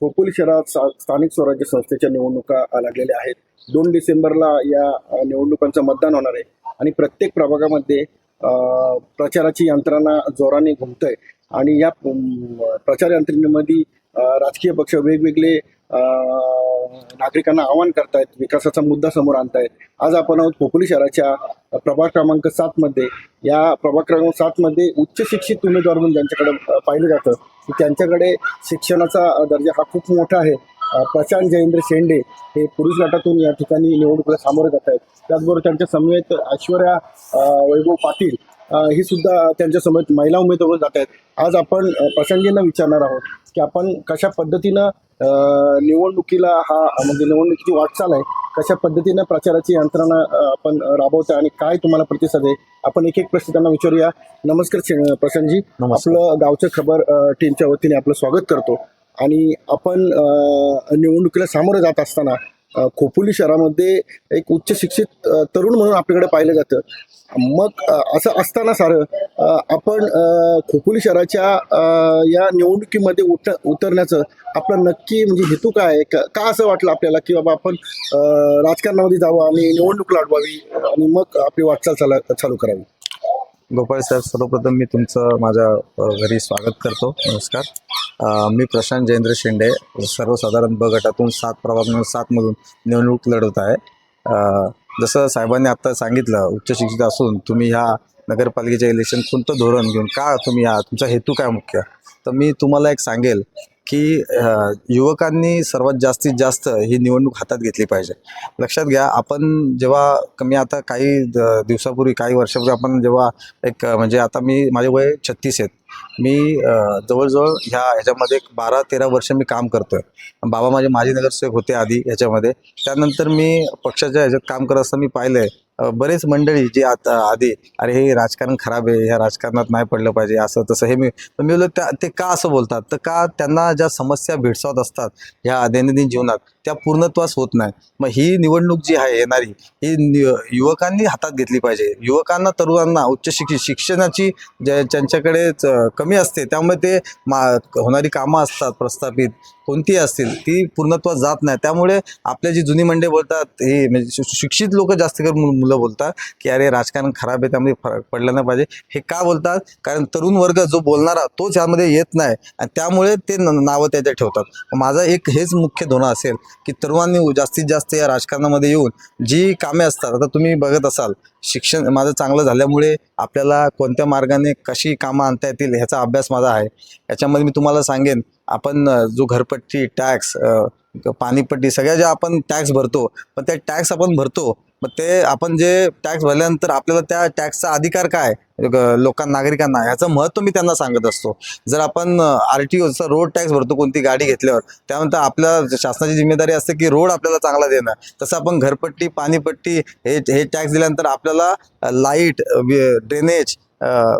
खोपोली शहरात सा- स्थानिक स्वराज्य संस्थेच्या निवडणुका लागलेल्या आहेत. दोन डिसेंबरला या निवडणुकांचं मतदान होणार आहे. आणि प्रत्येक प्रभागामध्ये प्रचाराची यंत्रणा जोराने घुमतंय. आणि या प्रचार यंत्रणेमध्ये राजकीय पक्ष वेगवेगळे नागरिकांना आवाहन करतायत विकासाचा मुद्दा समोर आणतायत. आज आपण आहोत खोपोली शहराच्या प्रभाग क्रमांक सातमध्ये या प्रभाग क्रमांक सातमध्ये उच्च शिक्षित उमेदवार म्हणून ज्यांच्याकडे पाहिलं जातं की त्यांच्याकडे शिक्षणाचा दर्जा हा खूप मोठा आहे. प्रशांत जयेंद्र शेंडे हे पुरुष गटातून या ठिकाणी निवडणुकीला सामोरे जात आहेत त्याचबरोबर त्यांच्या समवेत ऐश्वर्या वैभव पाटील ही सुद्धा त्यांच्या समवेत महिला उमेदवार जात आहेत. आज आपण प्रशांतजींना विचारणार आहोत की आपण कशा पद्धतीनं निवडणुकीला हा म्हणजे निवडणुकीची वाटचाल आहे कशा पद्धतीनं प्रचाराची यंत्रणा आपण राबवतो आणि काय तुम्हाला प्रतिसाद आहे आपण एक एक प्रश्न त्यांना विचारूया. नमस्कार नमस्कार. आपलं गावचं खबर टीमच्या वतीने आपलं स्वागत करतो. आणि आपण निवडणुकीला सामोरं जात असताना खोपोली शहरामध्ये एक उच्च शिक्षित तरुण म्हणून आपल्याकडे पाहिलं जातं. मग असं असताना सारं आपण खोपोली शहराच्या या निवडणुकीमध्ये उत उतरण्याचं आपलं नक्की म्हणजे हेतू काय आहे? का का असं वाटलं आपल्याला की बाबा आपण राजकारणामध्ये जावं आणि निवडणूक लढवावी आणि मग आपली वाटचाल चाला चालू करावी? गोपाळ साहेब सर्वप्रथम मी तुमचं माझ्या घरी स्वागत करतो. नमस्कार. मी प्रशांत जयेंद्र शेंडे सर्वसाधारण ब गटातून सात प्रभाग नंबर सातमधून निवडणूक लढवत आहे. जसं साहेबांनी आत्ता सांगितलं उच्च शिक्षित असून तुम्ही ह्या नगरपालिकेच्या इलेक्शन कोणतं धोरण घेऊन का तुम्ही या तुमचा हेतू काय मुख्य? तर मी तुम्हाला एक सांगेल की युवकांनी सर्वात जास्तीत जास्त ही निवडणूक हातात घेतली पाहिजे. लक्षात घ्या आपण जेव्हा कमी आता काही द- दिवसापूर्वी काही वर्षापूर्वी आपण जेव्हा एक म्हणजे आता मी माझे वय छत्तीस आहेत. मी जवळजवळ ह्या ह्याच्यामध्ये एक बारा तेरा वर्ष मी काम करतोय. बाबा माझे माजी नगरसेवक होते आधी याच्यामध्ये त्यानंतर मी पक्षाच्या ह्याच्यात काम करत असताना मी पाहिलंय आहे बरेच मंडळी जी आता आधी अरे हे राजकारण खराब आहे ह्या राजकारणात नाही पडलं पाहिजे असं तसं हे मी पण मी बोललो त्या ते का असं बोलतात? तर का त्यांना ज्या समस्या भेडसावत असतात ह्या दैनंदिन जीवनात त्या पूर्णत्वास होत नाही? मग ही निवडणूक जी आहे येणारी ही नि- युवकांनी हातात घेतली पाहिजे. युवकांना तरुणांना उच्च शिक्षित शिक्षणाची ज्या ज्यांच्याकडे कमी असते त्यामुळे ते मा होणारी कामं असतात प्रस्थापित. कोणतीही असतील ती पूर्णत्वात जात नाही. त्यामुळे आपल्या जी जुनी मंडळी बोलतात हे म्हणजे शिक्षित लोक जास्त करून मुलं बोलतात की अरे राजकारण खराब आहे त्यामध्ये फरक पडला नाही पाहिजे. हे का बोलतात? कारण तरुण वर्ग जो बोलणारा तोच यामध्ये येत नाही. आणि त्यामुळे ते न- नावं त्याच्या ठेवतात. माझा एक हेच मुख्य धोरण असेल की तरुणांनी जास्तीत जास्त या राजकारणामध्ये येऊन जी कामे असतात आता तुम्ही बघत असाल शिक्षण माझं चांगलं झाल्यामुळे आपल्याला कोणत्या मार्गाने कशी कामं आणता येतील ह्याचा अभ्यास माझा आहे. याच्यामध्ये मी तुम्हाला सांगेन आपण जो घरपट्टी टॅक्स पाणीपट्टी सगळ्या ज्या आपण टॅक्स भरतो पण त्या टॅक्स आपण भरतो मग ते आपण जे टॅक्स भरल्यानंतर आपल्याला त्या टॅक्सचा अधिकार काय? लोकांना नागरिकांना? ह्याचं महत्त्व मी त्यांना सांगत असतो. जर आपण आर टी ओचा रोड टॅक्स भरतो कोणती गाडी घेतल्यावर त्यानंतर आपल्या शासनाची जिम्मेदारी असते की रोड आपल्याला चांगला देणं. तसं आपण घरपट्टी पाणीपट्टी हे हे टॅक्स दिल्यानंतर आपल्याला लाइट ड्रेनेज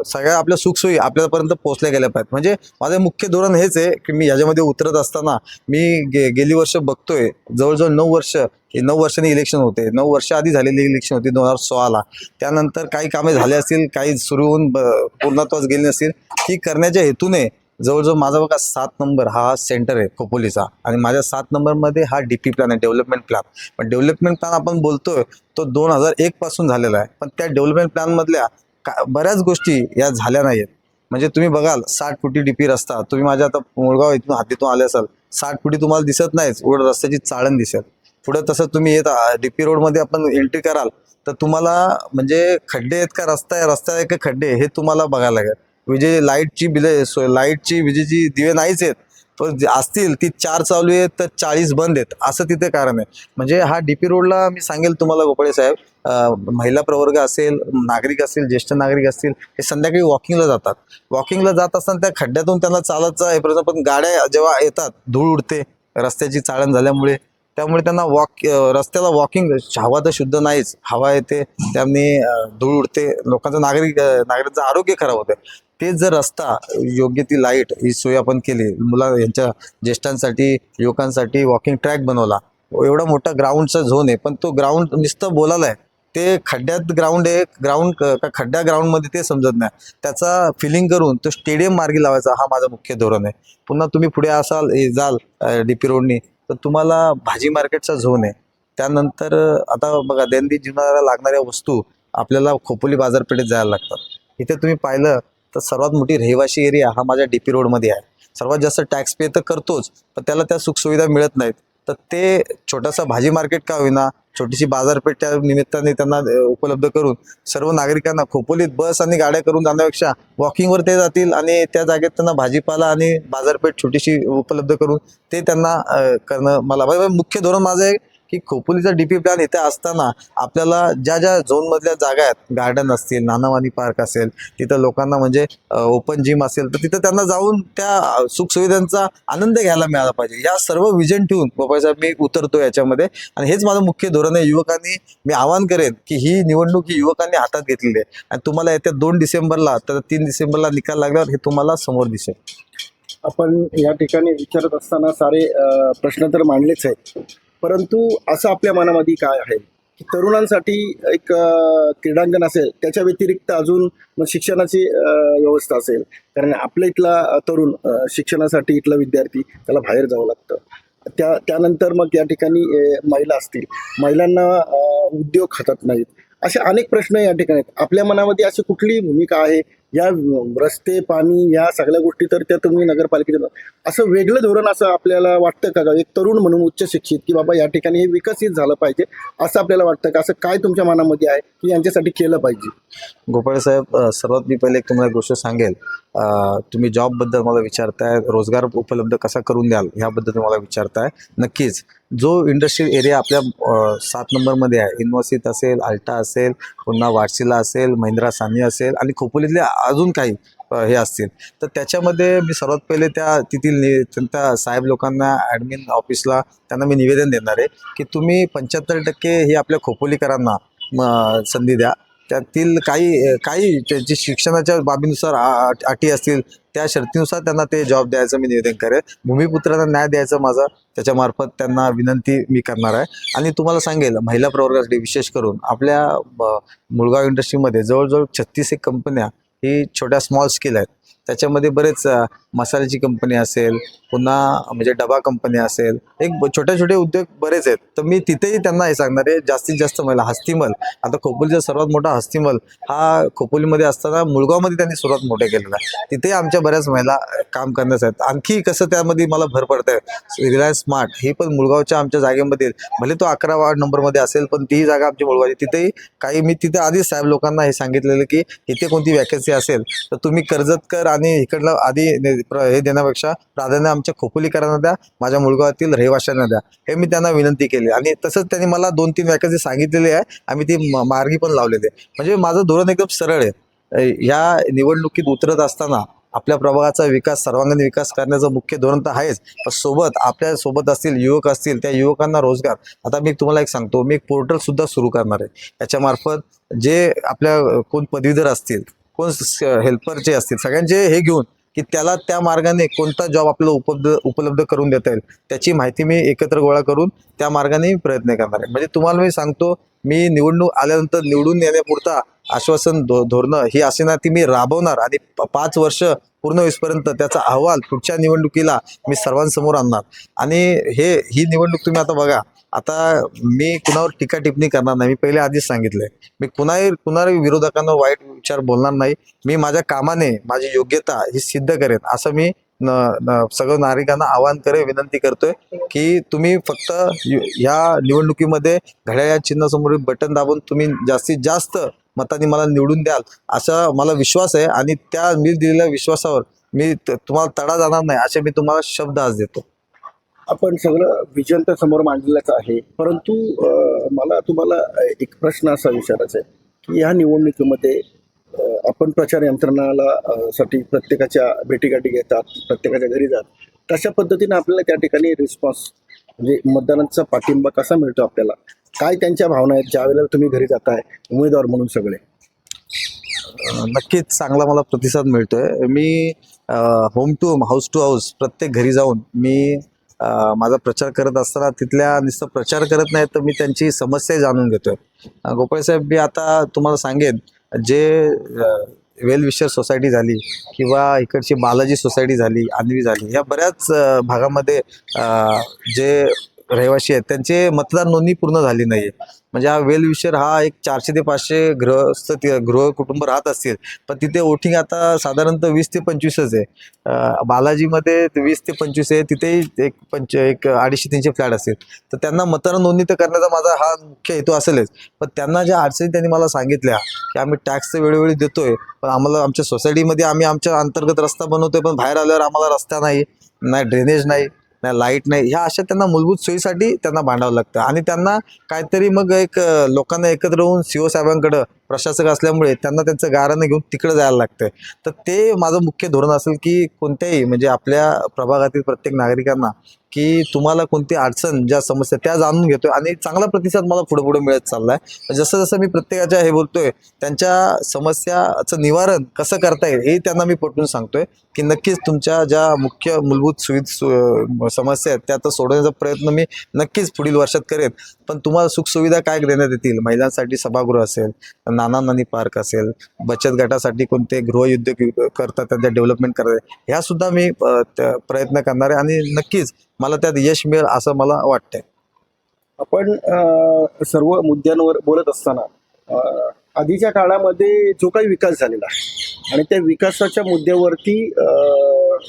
सगळ्या आपल्या सुखसोयी आपल्यापर्यंत पोहोचल्या गेल्या पाहिजेत. म्हणजे माझं मुख्य धोरण हेच आहे की मी याच्यामध्ये उतरत असताना मी गे गेली वर्ष बघतोय जवळजवळ नऊ वर्ष हे नऊ वर्षांनी इलेक्शन होते. नऊ वर्ष आधी झालेली इलेक्शन होती दोन हजार सोळाला. त्यानंतर काही कामे झाले असतील काही सुरू होऊन ब- पूर्णत्वास गेली नसतील ती करण्याच्या हेतूने जवळजवळ माझा बघा सात नंबर हा सेंटर आहे खोपोलीचा. आणि माझ्या सात नंबरमध्ये हा डी पी प्लॅन आहे डेव्हलपमेंट प्लॅन पण डेव्हलपमेंट प्लॅन आपण बोलतोय तो दोन हजार एकपासून झालेला आहे. पण त्या डेव्हलपमेंट प्लॅनमधल्या का बऱ्याच गोष्टी या झाल्या नाही आहेत म्हणजे तुम्ही बघाल साठ फुटी डी पी रस्ता. तुम्ही माझ्या आता मुळगाव इथून हातीतून आले असाल साठ फुटी तुम्हाला दिसत नाहीच उलट रस्त्याची चाळण दिसेल. पुढे तसं तुम्ही येत डी पी रोडमध्ये आपण एंट्री कराल तर तुम्हाला म्हणजे खड्डे आहेत का रस्ता आहे? रस्ता आहे का खड्डे? हे तुम्हाला बघायला लागेल. विजे लाईटची बिले सोय लाईटची विजेची दिवे नाहीच आहेत. पण जे असतील ती चार चालू आहेत तर चाळीस बंद आहेत. असं तिथे कारण आहे. म्हणजे हा डी पी रोडला मी सांगेल तुम्हाला गोपाळे साहेब. महिला प्रवर्ग असेल नागरिक असतील ज्येष्ठ नागरिक असतील हे संध्याकाळी वॉकिंगला जातात. वॉकिंगला जात असताना त्या खड्ड्यातून त्यांना चालत जा प्रश्न पण गाड्या जेव्हा येतात धूळ उडते. रस्त्याची चाळण झाल्यामुळे त्यामुळे त्यांना वॉक रस्त्याला वॉकिंग हवा तर शुद्ध नाहीच. हवा येते त्यांनी धूळ उडते लोकांचं नागरिक नागरिकांचं आरोग्य खराब होते. तेच जर रस्ता योग्य ती लाइट ही सोय आपण केली मुला यांच्या ज्येष्ठांसाठी युवकांसाठी वॉकिंग ट्रॅक बनवला एवढा मोठा ग्राउंडचा झोन आहे पण तो ग्राउंड नुसतं बोलायला आहे ते खड्ड्यात ग्राउंड आहे ग्राउंड का खड्ड्या ग्राउंडमध्ये ते समजत नाही. त्याचा फिलिंग करून तो स्टेडियम मार्गी लावायचा हा माझा मुख्य धोरण आहे. पुन्हा तुम्ही पुढे असाल जाल डी पी रोडनी तर तुम्हाला भाजी मार्केटचा झोन आहे. त्यानंतर आता बघा दैनंदिन जीवनाला लागणाऱ्या वस्तू आपल्याला खोपोली बाजारपेठेत जायला लागतात. इथे तुम्ही पाहिलं तर सर्वात मोठी रहिवाशी एरिया हा माझ्या डी पी रोडमध्ये आहे. सर्वात जास्त टॅक्स पे तर करतोच पण त्याला त्या सुखसुविधा मिळत नाहीत. तर ते छोटासा भाजी मार्केट का होईना छोटीशी बाजारपेठ त्या निमित्ताने त्यांना उपलब्ध करून सर्व नागरिकांना खोपोलीत बस आणि गाड्या करून जाण्यापेक्षा वॉकिंगवर ते जातील आणि त्या जागेत त्यांना भाजीपाला आणि बाजारपेठ छोटीशी उपलब्ध करून ते त्यांना करणं मला म्हणजे मुख्य धोरण माझं आहे की खोपोलीचा डीपी प्लॅन इथे असताना आपल्याला ज्या ज्या झोनमधल्या जागा आहेत गार्डन असतील नानावानी पार्क असेल तिथं लोकांना म्हणजे ओपन जिम असेल तर तिथं त्यांना जाऊन त्या सुखसुविधांचा आनंद घ्यायला मिळाला पाहिजे. या सर्व विजन ठेवून बाबासाहेब मी उतरतो याच्यामध्ये. आणि हेच माझं मुख्य धोरण आहे. युवकांनी मी आवाहन करेन की ही निवडणूक ही युवकांनी हातात घेतलेली आहे. आणि तुम्हाला येत्या दोन डिसेंबरला तर तीन डिसेंबरला निकाल लागल्यावर हे तुम्हाला समोर दिसेल. आपण या ठिकाणी विचारत असताना सारे प्रश्न तर मांडलेच आहेत. परंतु असं आपल्या मनामध्ये काय आहे? की तरुणांसाठी एक क्रीडांगण असेल त्याच्या व्यतिरिक्त अजून मग शिक्षणाची व्यवस्था असेल. कारण आपल्या इथला तरुण शिक्षणासाठी इथला विद्यार्थी त्याला बाहेर जावं लागतं. त्या त्यानंतर मग या ठिकाणी महिला असतील. महिलांना उद्योग हातात नाहीत. असे अनेक प्रश्न या ठिकाणी आहेत. आपल्या मनामध्ये अशी कुठली भूमिका आहे या रस्ते पाणी या सगळ्या गोष्टी तर त्या तुम्ही नगरपालिकेच्या असं वेगळं धोरण असं आपल्याला वाटतं का? एक तरुण म्हणून उच्च शिक्षित की बाबा या ठिकाणी हे विकसित झालं पाहिजे असं आपल्याला वाटतं का? असं काय तुमच्या मनामध्ये आहे की यांच्यासाठी केलं पाहिजे? गोपाळ साहेब सर्वात मी पहिले एक तुम्हाला गोष्ट सांगेल. तुम्ही जॉबबद्दल मला विचारताय रोजगार उपलब्ध कसा करून द्याल ह्याबद्दल तुम्हाला विचारताय. नक्कीच जो इंडस्ट्रियल एरिया आपल्या सात नंबरमध्ये आहे इन्व्हर्सिट असेल अल्टा असेल पुन्हा वारसिला असेल महिंद्रा सानी असेल आणि खोपोलीतले अजून काही हे असतील. तर त्याच्यामध्ये मी सर्वात पहिले त्या तेथील नि त्या साहेब लोकांना ॲडमिन ऑफिसला त्यांना मी निवेदन देणार आहे की तुम्ही पंच्याहत्तर टक्के हे आपल्या खोपोलीकरांना संधी द्या. त्यातील काही काही त्यांची शिक्षणाच्या बाबीनुसार आ- अटी असतील त्या शर्तीनुसार त्यांना ते जॉब द्यायचं मी निवेदन करेल. भूमिपुत्रांना न्याय द्यायचं माझं त्याच्यामार्फत त्यांना विनंती मी करणार आहे. आणि तुम्हाला सांगेल महिला प्रवर्गासाठी विशेष करून आपल्या मुळगाव इंडस्ट्रीमध्ये जवळजवळ छत्तीस एक कंपन्या ही छोट्या स्मॉल स्केल आहेत. त्याच्यामध्ये बरेच मसाल्याची कंपनी असेल पुन्हा म्हणजे डबा कंपनी असेल एक छोटे छोटे उद्योग बरेच आहेत. तर मी तिथेही त्यांना हे सांगणार आहे जास्तीत जास्त महिला हस्तिमल. आता खोपोलीचा सर्वात मोठा हस्तिमल हा खोपोलीमध्ये असताना मुळगावमध्ये त्यांनी सुरुवात मोठे केलेला आहे. तिथे आमच्या बऱ्याच महिला काम करण्यास आहेत. आणखी कसं त्यामध्ये मला भर पडत आहे रिलायन्स स्मार्ट ही पण मुळगावच्या आमच्या जागेमध्ये भले तो अकरा वार्ड नंबरमध्ये असेल पण ती जागा आमची मुळगावची. तिथेही काही मी तिथे आधीच साहेब लोकांना हे सांगितलेलं की इथे कोणती वॅकन्सी असेल तर तुम्ही कर्जत कर आणि इकडलं आधी हे देण्यापेक्षा प्राधान्य आमच्या खोपोलीकरांना द्या माझ्या मुळगावातील रहिवाशांना द्या. हे मी त्यांना विनंती केली. आणि तसंच त्यांनी मला दोन तीन वॅकन्सी सांगितलेली आहे आम्ही ती मार्गी पण लावलेली. आहे म्हणजे माझं धोरण एकदम सरळ आहे. या ह्या निवडणुकीत उतरत असताना आपल्या प्रभागाचा विकास सर्वांगीण विकास करण्याचं मुख्य धोरण तर आहेच. पण सोबत आपल्यासोबत असतील युवक असतील त्या युवकांना रोजगार. आता मी तुम्हाला एक सांगतो मी एक पोर्टल सुद्धा सुरू करणार आहे. याच्यामार्फत जे आपल्या कोण पदवीधर असतील कोण हेल्परचे असतील सगळ्यांचे हे घेऊन की त्याला त्या मार्गाने कोणता जॉब आपल्याला उपलब्ध उपलब्ध करून देता येईल त्याची माहिती मी एकत्र गोळा करून त्या मार्गाने मी प्रयत्न करणार आहे. म्हणजे तुम्हाला मी सांगतो मी निवडणूक आल्यानंतर निवडून येण्यापुरता आश्वासन धो धोरणं ही असे ना ती मी राबवणार आणि प- पाच वर्ष पूर्ण होईपर्यंत त्याचा अहवाल पुढच्या निवडणुकीला मी सर्वांसमोर आणणार. आणि हे ही निवडणूक तुम्ही आता बघा आता मी कुणावर टीका टिप्पणी करणार नाही. मी पहिले आधीच सांगितलंय. मी कुणाही कुणाही विरोधकांना वाईट विचार बोलणार नाही. मी माझ्या कामाने माझी योग्यता ही सिद्ध करेन. असं मी न, न, सगळं नागरिकांना आवाहन करे विनंती करतोय की तुम्ही फक्त ह्या निवडणुकीमध्ये घड्याळ्या चिन्हासमोर बटन दाबून तुम्ही जास्तीत जास्त मतांनी मला निवडून द्याल असा मला विश्वास आहे. आणि त्या मी दिलेल्या विश्वासावर मी तुम्हाला तडा जाणार नाही असे मी तुम्हाला शब्द आज देतो. आपण सगळं विजन तर समोर मांडलेलंच आहे. परंतु मला तुम्हाला एक प्रश्न असा विचारायचा आहे की या निवडणुकीमध्ये आपण प्रचार यंत्रणाला साठी प्रत्येकाच्या भेटीगाठी घेतात प्रत्येकाच्या घरी जात तशा पद्धतीने आपल्याला त्या ठिकाणी रिस्पॉन्स म्हणजे मतदारांचा पाठिंबा कसा मिळतो आपल्याला? काय त्यांच्या भावना आहेत? ज्या वेळेला तुम्ही घरी जाताय उमेदवार म्हणून सगळे. नक्कीच चांगला मला प्रतिसाद मिळतोय. मी home to house to house प्रत्येक घरी जाऊन मी माझा प्रचार करत असताना तिथल्या नुसतं प्रचार करत नाही तर मी त्यांची समस्या जाणून घेतोय. गोपाळ साहेब मी आता तुम्हाला सांगेन जे वेल विशर सोसायटी झाली किंवा इकडची बालाजी सोसायटी झाली आणवी झाली या बऱ्याच भागामध्ये जे रहिवासी आहेत. त्यांचे मतदार नोंदणी पूर्ण झाली नाही म्हणजे हा वेलविशर हा एक चारशे ते पाचशे गृहस्थ ति- गृह कुटुंब राहत असतील. पण तिथे वोटिंग आता साधारणतः वीस ते पंचवीसच आहे. बालाजीमध्ये वीस ते पंचवीस आहे. तिथेही एक पंच एक अडीचशे तीनशे फ्लॅट असतील. तर त्यांना मतदार नोंदणी तर करण्याचा माझा हा मुख्य हेतू असेलच. पण त्यांना ज्या अडचणी त्यांनी मला सांगितल्या की आम्ही टॅक्स तर वेळोवेळी देतोय पण आम्हाला आमच्या सोसायटीमध्ये आम्ही आमच्या अंतर्गत रस्ता बनवतोय पण बाहेर आल्यावर आम्हाला रस्ता नाही नाही ड्रेनेज नाही. नाही लाइट नाही. ह्या अशा त्यांना मूलभूत सोयीसाठी त्यांना भांडावं लागतं. आणि त्यांना काहीतरी मग एक लोकांना एकत्र होऊन सीओ साहेबांकडं प्रशासक असल्यामुळे त्यांना त्यांचं गारानं घेऊन तिकडे जायला लागतंय. तर ते माझं मुख्य धोरण असेल की कोणत्याही म्हणजे आपल्या प्रभागातील प्रत्येक नागरिकांना की तुम्हाला कोणती अडचण ज्या समस्या त्या जाणून घेतोय आणि चांगला प्रतिसाद मला पुढे पुढे मिळत चाललाय. जसं जसं मी प्रत्येकाच्या हे बोलतोय त्यांच्या समस्याचं निवारण कसं करता येईल हे त्यांना मी पटवून सांगतोय की नक्कीच तुमच्या ज्या मुख्य मूलभूत सुविध सु- समस्या आहेत त्या तर सोडवण्याचा प्रयत्न मी नक्कीच पुढील वर्षात करेन. पण तुम्हाला सुखसुविधा काय देण्यात येतील? महिलांसाठी सभागृह असेल नाना नानी पार्क असेल बचत गटासाठी कोणते गृहउद्योग करतात त्यांच्या डेव्हलपमेंट करतात ह्या सुद्धा मी प्रयत्न करणार आहे. आणि नक्कीच मला त्यात यश मिळेल असं मला वाटतंय. आपण सर्व मुद्द्यांवर बोलत असताना आधीच्या काळामध्ये जो काही विकास झालेला आहे आणि त्या विकासाच्या मुद्द्यावरती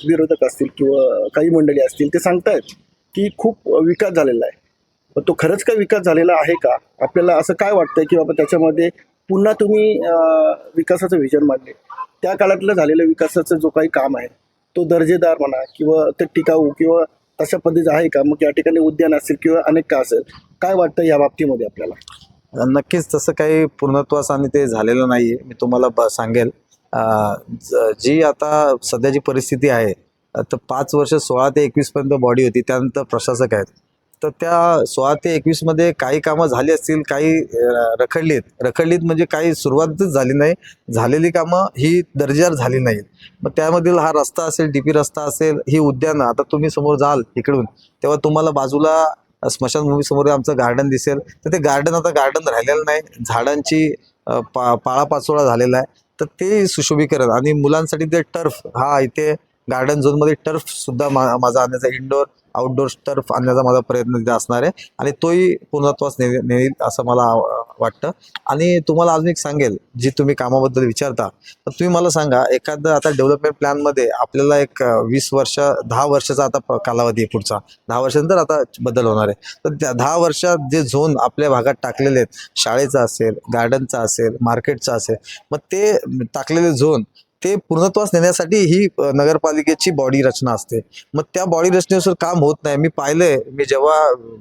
विरोधक असतील किंवा काही मंडळी असतील ते सांगतायत की खूप विकास झालेला आहे. पण तो खरंच काय विकास झालेला आहे का? आपल्याला असं काय वाटतंय की बाबा त्याच्यामध्ये पुन्हा तुम्ही विकासाचं व्हिजन मांडले. त्या काळातलं झालेलं विकासाचं जो काही काम आहे तो दर्जेदार म्हणा किंवा ते टिकाऊ किंवा तशा पद्धतीचं आहे का? मग या ठिकाणी उद्यान असेल किंवा अनेक का असेल काय वाटतं या बाबतीमध्ये आपल्याला? नक्कीच तसं काही पूर्णत्वास आणि ते झालेलं नाही आहे मी तुम्हाला ब सांगेल. ज- जी आता सध्याची परिस्थिती आहे तर पाच वर्ष सोळा ते एकवीसपर्यंत बॉडी होती त्यानंतर प्रशासक आहेत. तर त्या सोळा ते एकवीसमध्ये काही कामं झाली असतील काही रखडलीत. रखडलीत म्हणजे काही सुरुवातच झाली नाही. झालेली कामं ही दर्जेदार झाली नाहीत. मग त्यामधील हा रस्ता असेल डी पी रस्ता असेल ही उद्यानं आता तुम्ही समोर जाल इकडून तेव्हा तुम्हाला बाजूला स्मशानभूमीसमोर आमचं गार्डन दिसेल. तर ते गार्डन आता गार्डन राहिलेलं नाही. झाडांची पा पाळापाचोळा झालेला आहे. तर ते सुशोभीकरण आणि मुलांसाठी ते टर्फ हा इथे गार्डन झोनमध्ये टर्फसुद्धा मा माझा आणण्याचा इंडोर आउटडोर टर्फ आणण्याचा माझा प्रयत्न तिथे असणार आहे. आणि तोही पूर्णत्वास ने नेईल असं मला वाटतं. आणि तुम्हाला अजून एक सांगेल जी तुम्ही कामाबद्दल विचारता तर तुम्ही मला सांगा एखादं आता डेव्हलपमेंट प्लॅनमध्ये आपल्याला एक वीस वर्ष दहा वर्षाचा आता कालावधी आहे पुढचा. दहा वर्षानंतर आता बदल होणार आहे. तर त्या दहा वर्षात जे झोन आपल्या भागात टाकलेले आहेत शाळेचा असेल गार्डनचा असेल मार्केटचा असेल मग ते टाकलेले झोन ते पूर्णत्वास नेण्यासाठी ही नगरपालिकेची बॉडी रचना असते. मग त्या बॉडी रचनेनुसार काम होत नाही. मी पाहिलंय मी जेव्हा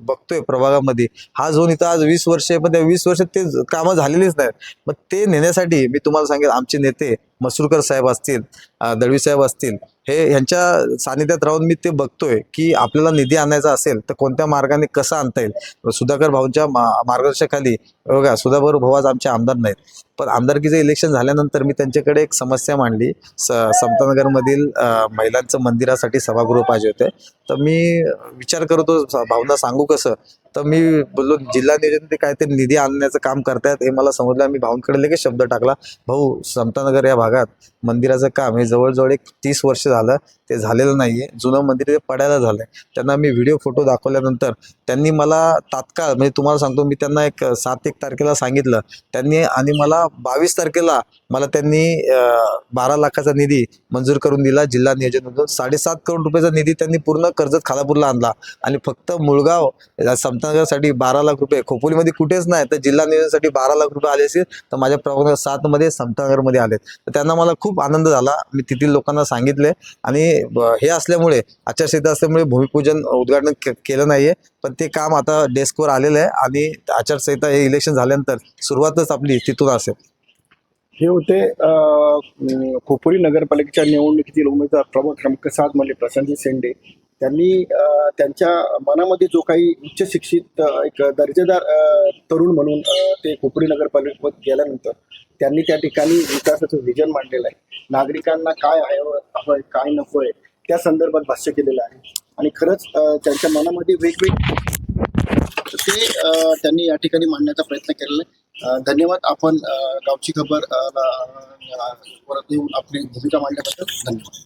बघतोय प्रभागामध्ये हा झोन इथं आज वीस वर्ष आहे पण त्या वीस वर्षात ते कामं झालेलीच नाहीत. मग ते नेण्यासाठी मी तुम्हाला सांगेल आमचे नेते मसुरकर साहेब असतील दळवी साहेब असतील हे ह्यांच्या सानिध्यात राहून मी ते बघतोय की आपल्याला निधी आणायचा असेल तर कोणत्या मार्गाने कसा आणता येईल? सुधाकर भाऊंच्या मा मार्गदर्शनाखाली बघा सुधाकर भाऊ आज आमचे आमदार नाहीत. पण आमदारकीचं इलेक्शन झाल्यानंतर मी त्यांच्याकडे एक समस्या मांडली. स समतानगरमधील महिलांचं मंदिरासाठी सभागृह पाहिजे होते. तर मी विचार करतो भावना सांगू कसं? तर मी बोललो जिल्हा नियोजन ते काहीतरी निधी आणण्याचं काम करतायत. हे मला समजलं. मी भाऊंकडे लगेच शब्द टाकला भाऊ समतानगर या भागात मंदिराचं काम हे जवळजवळ एक तीस वर्ष झालं ते झालेलं नाहीये. जुनं मंदिर ते पडायला झालंय. त्यांना मी व्हिडिओ फोटो दाखवल्यानंतर त्यांनी मला तात्काळ म्हणजे तुम्हाला सांगतो मी त्यांना एक सात एक तारखेला सांगितलं. त्यांनी आणि मला बावीस तारखेला मला त्यांनी बारा लाखाचा निधी मंजूर करून दिला. जिल्हा नियोजनमधून साडेसात करोड रुपयाचा निधी त्यांनी पूर्ण कर्जत खालापूरला आणला. आणि फक्त मुळगाव या समतानगरसाठी बारा लाख रुपये. खोपोलीमध्ये कुठेच नाही तर जिल्हा नियोजनसाठी बारा लाख रुपये आले असेल तर माझ्या प्रभाग सातमध्ये समतानगरमध्ये आले तर त्यांना मला खूप आनंद झाला. मी तेथील लोकांना सांगितले. आणि हे असल्यामुळे आचारसंहिता असल्यामुळे भूमिपूजन उद्घाटन केलं नाहीये. पण ते काम आता डेस्कवर आलेलं आहे. आणि आचारसंहिता हे इलेक्शन झाल्यानंतर सुरुवातच आपली तिथून असेल. हे होते खोपोली नगरपालिकेच्या निवडणुकीतील उमेदवार प्रमुख क्रमांक सात म्हणजे प्रशांत शेंडे. त्यांनी त्यांच्या मनामध्ये जो काही उच्च शिक्षित एक दर्जेदार तरुण म्हणून ते खोपडी नगरपालिकेत गेल्यानंतर त्यांनी त्या ठिकाणी विकासाचं विजन मांडलेलं आहे. नागरिकांना काय आहे हवंय काय नको आहे त्या संदर्भात भाष्य केलेलं आहे. आणि खरंच त्यांच्या मनामध्ये वेगवेगळे ते त्यांनी या ठिकाणी मांडण्याचा प्रयत्न केलेला आहे. धन्यवाद. आपण गावची खबर परत येऊन आपली भूमिका मांडल्याबद्दल धन्यवाद.